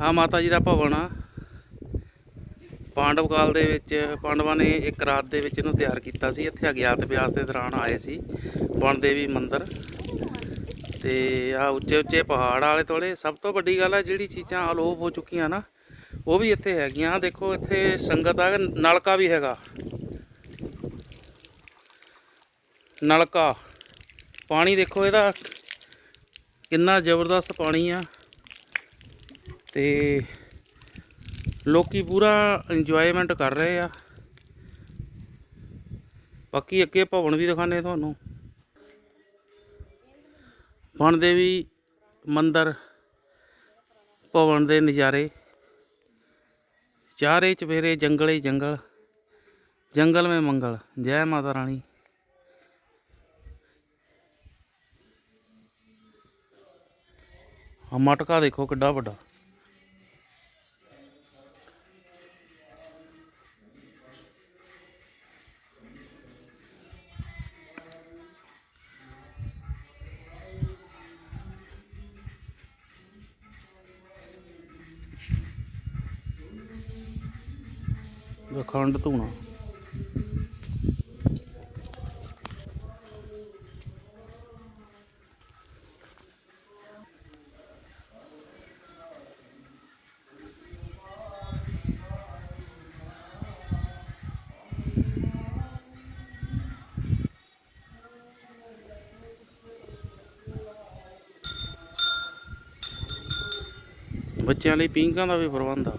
ਆ ਮਾਤਾ ਜੀ ਦਾ ਭਵਨ ਆ। ਪਾਂਡਵ ਕਾਲ ਦੇ ਵਿੱਚ ਪਾਂਡਵਾਂ ਨੇ ਇੱਕ ਰਾਤ ਦੇ ਵਿੱਚ ਇਹਨੂੰ ਤਿਆਰ ਕੀਤਾ ਸੀ। ਇੱਥੇ ਅਗਿਆਤ ਅਭਿਆਸ ਦੇ ਦੌਰਾਨ ਆਏ ਸੀ। ਵਣ ਦੇਵੀ ਮੰਦਿਰ। ਤੇ ਆ ਉੱਚੇ ਉੱਚੇ ਪਹਾੜ ਆਲੇ ਤੋਲੇ। ਸਭ ਤੋਂ ਵੱਡੀ ਗੱਲ ਹੈ ਜਿਹੜੀ ਚੀਜ਼ਾਂ ਅਲੋਪ ਹੋ ਚੁੱਕੀਆਂ ਨਾ, ਉਹ ਵੀ ਇੱਥੇ ਹੈਗੀਆਂ। ਦੇਖੋ, ਇੱਥੇ ਸੰਗਤ ਆ, ਨਲਕਾ ਵੀ ਹੈਗਾ। ਨਲਕਾ। ਪਾਣੀ ਦੇਖੋ ਇਹਦਾ, ਕਿੰਨਾ ਜ਼ਬਰਦਸਤ ਪਾਣੀ ਆ। ਤੇ ਲੋਕੀ ਪੂਰਾ ਇੰਜੋਇਮੈਂਟ ਕਰ ਰਹੇ ਆ। ਬਾਕੀ ਅੱਗੇ ਭਵਨ ਵੀ ਦਿਖਾਣੇ ਤੁਹਾਨੂੰ। ਵਣ ਦੇਵੀ ਮੰਦਰ, ਭਵਨ ਦੇ ਨਜ਼ਾਰੇ। ਚਾਰੇ ਚਵੇਰੇ ਜੰਗਲ ਹੀ ਜੰਗਲ। ਜੰਗਲ ਮੇ ਮੰਗਲ। ਜੈ ਮਾਤਾ ਰਾਣੀ। ਆ ਮਟਕਾ ਦੇਖੋ ਕਿੱਡਾ ਵੱਡਾ। ਅਖੰਡ ਧੂਣਾ। ਬੱਚਿਆਂ ਲਈ ਪਿੰਕਾਂ ਦਾ ਵੀ ਪ੍ਰਬੰਧ ਆ।